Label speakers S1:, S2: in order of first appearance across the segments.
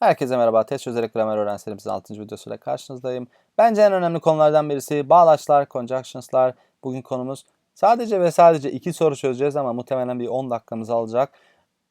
S1: Herkese merhaba. Test çözerek gramer öğren serimizin 6. videosuyla karşınızdayım. Bence en önemli konulardan birisi bağlaçlar, conjunctions'lar. Bugün konumuz sadece ve sadece iki soru çözeceğiz ama muhtemelen bir 10 dakikamızı alacak.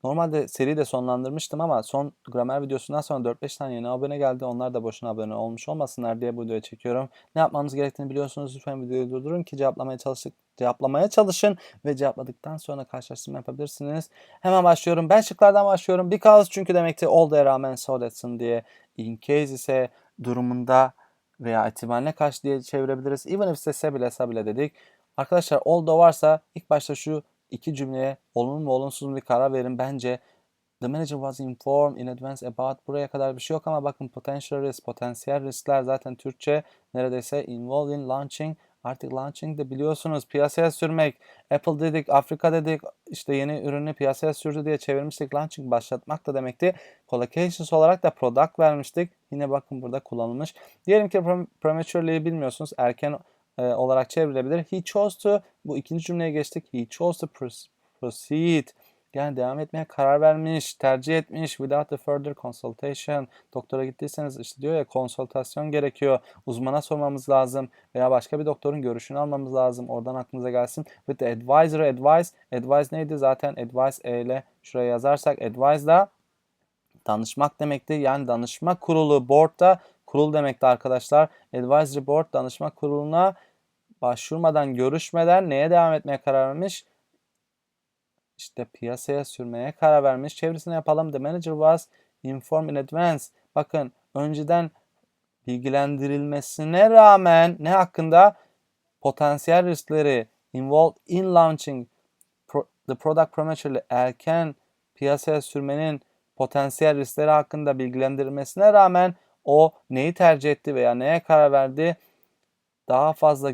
S1: Normalde seri de sonlandırmıştım ama son gramer videosundan sonra 4-5 tane yeni abone geldi. Onlar da boşuna abone olmuş olmasınlar diye bu videoyu çekiyorum. Ne yapmamız gerektiğini biliyorsunuz. Lütfen videoyu durdurun ki cevaplamaya çalıştık. Cevaplamaya çalışın ve cevapladıktan sonra karşılaştırma yapabilirsiniz. Hemen başlıyorum. Ben şıklardan başlıyorum. Because çünkü demekti old'a rağmen so that'sın diye. In case ise durumunda veya ihtimaline karşı diye çevirebiliriz. Even if ise bile bile dedik. Arkadaşlar although varsa ilk başta şu iki cümleye olumlu mu olumsuz mu bir karar verin. Bence The manager was informed in advance about buraya kadar bir şey yok ama bakın potential risk, potansiyel riskler zaten Türkçe neredeyse involved in launching. Artık launching de biliyorsunuz piyasaya sürmek. Apple dedik, Afrika dedik, işte yeni ürünü piyasaya sürdü diye çevirmiştik. Launching başlatmak da demekti. Collocations olarak da product vermiştik. Yine bakın burada kullanılmış. Diyelim ki prematurely'yi bilmiyorsunuz. Erken e, olarak çevrilebilir. He chose to, bu ikinci cümleye geçtik. He chose to proceed. Yani devam etmeye karar vermiş, tercih etmiş without the further consultation. Doktora gittiyseniz işte diyor ya konsultasyon gerekiyor. Uzmana sormamız lazım veya başka bir doktorun görüşünü almamız lazım. Oradan aklınıza gelsin. With the advisor advice. Advice neydi? Zaten advice e ile şuraya yazarsak advice da danışmak demekti. Yani danışma kurulu board da kurul demekti arkadaşlar. Advisory board danışma kuruluna başvurmadan, görüşmeden neye devam etmeye karar vermiş? işte piyasaya sürmeye karar vermiş. Çevresini yapalım. The manager was informed in advance. Bakın önceden bilgilendirilmesine rağmen ne hakkında? Potansiyel riskleri involved in launching the product prematurely erken piyasaya sürmenin potansiyel riskleri hakkında bilgilendirilmesine rağmen o neyi tercih etti veya neye karar verdi? Daha fazla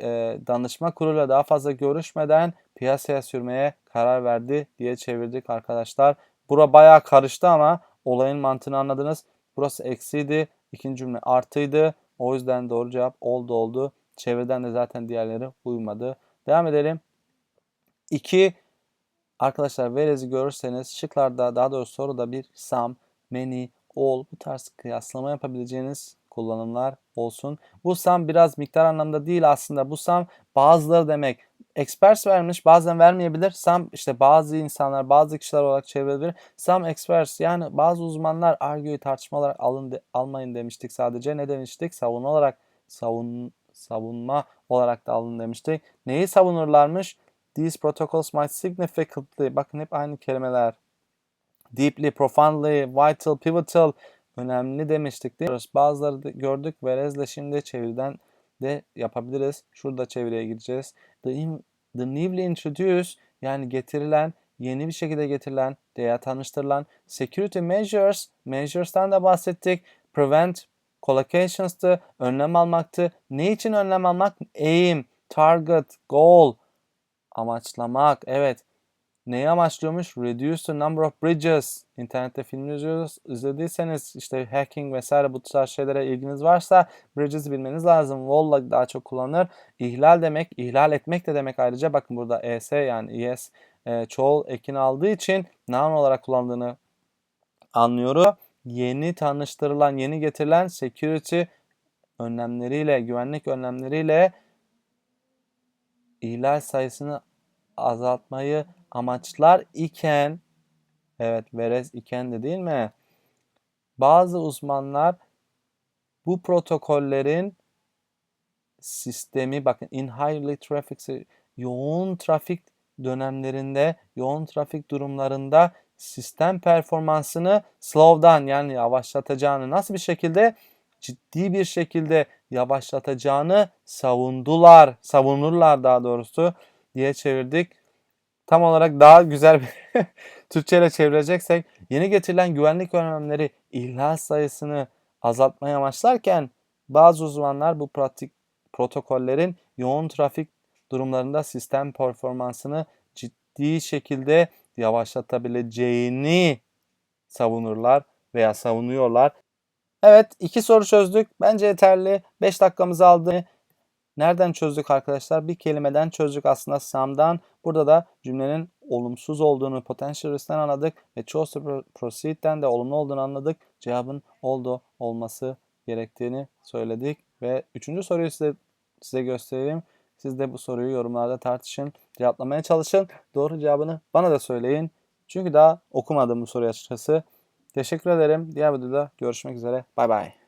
S1: e, danışma kuruluyla daha fazla görüşmeden piyasaya sürmeye karar verdi diye çevirdik arkadaşlar. Bura bayağı karıştı ama olayın mantığını anladınız. Burası eksiydi. ikinci cümle artıydı. O yüzden doğru cevap oldu oldu. Çevirden de zaten diğerleri uymadı. Devam edelim. 2 Arkadaşlar whereas'i görürseniz şıklarda daha doğrusu soruda bir some, many, all bu tarz kıyaslama yapabileceğiniz kullanımlar olsun. Bu some biraz miktar anlamda değil aslında. Bu some bazıları demek. Experts vermiş bazen vermeyebilir. Some işte bazı insanlar bazı kişiler olarak çevrilebilir. Some experts yani bazı uzmanlar argue'yu tartışma olarak alın de- almayın demiştik sadece. Ne demiştik? Savunma olarak savun savunma olarak da alın demiştik. Neyi savunurlarmış? These protocols might significantly bakın hep aynı kelimeler. Deeply, profoundly, vital, pivotal önemli demiştik değil mi? Bazıları da gördük. Whereas'le şimdi çeviriden de yapabiliriz. Şurada çeviriye gireceğiz. The, in- the newly introduced yani getirilen, yeni bir şekilde getirilen veya tanıştırılan security measures, measures'tan da bahsettik. Prevent collocations'tı, önlem almaktı. Ne için önlem almak? Aim, target, goal, amaçlamak. Evet. Neyi amaçlıyormuş? Reduce the number of bridges. İnternette film izliyoruz. izlediyseniz işte hacking vesaire bu tarz şeylere ilginiz varsa bridges'i bilmeniz lazım. Wall'la daha çok kullanılır. İhlal demek, ihlal etmek de demek ayrıca. Bakın burada es yani es e, çoğul ekini aldığı için noun olarak kullandığını anlıyoruz. Yeni tanıştırılan, yeni getirilen security önlemleriyle, güvenlik önlemleriyle ihlal sayısını azaltmayı amaçlar iken evet verez iken de değil mi? Bazı uzmanlar bu protokollerin sistemi bakın in highly traffic yoğun trafik dönemlerinde, yoğun trafik durumlarında sistem performansını slow down yani yavaşlatacağını nasıl bir şekilde ciddi bir şekilde yavaşlatacağını savundular, savunurlar daha doğrusu diye çevirdik. Tam olarak daha güzel bir Türkçe ile çevireceksek yeni getirilen güvenlik önlemleri ihlal sayısını azaltmaya amaçlarken bazı uzmanlar bu pratik protokollerin yoğun trafik durumlarında sistem performansını ciddi şekilde yavaşlatabileceğini savunurlar veya savunuyorlar. Evet iki soru çözdük. Bence yeterli. 5 dakikamızı aldı. Nereden çözdük arkadaşlar? Bir kelimeden çözdük aslında Sam'dan. Burada da cümlenin olumsuz olduğunu potential risk'ten anladık ve chose to pro- proceed'den de olumlu olduğunu anladık. Cevabın oldu olması gerektiğini söyledik ve üçüncü soruyu size size göstereyim. Siz de bu soruyu yorumlarda tartışın, cevaplamaya çalışın. Doğru cevabını bana da söyleyin. Çünkü daha okumadım bu soruyu açıkçası. Teşekkür ederim. Diğer videoda görüşmek üzere. Bay bay.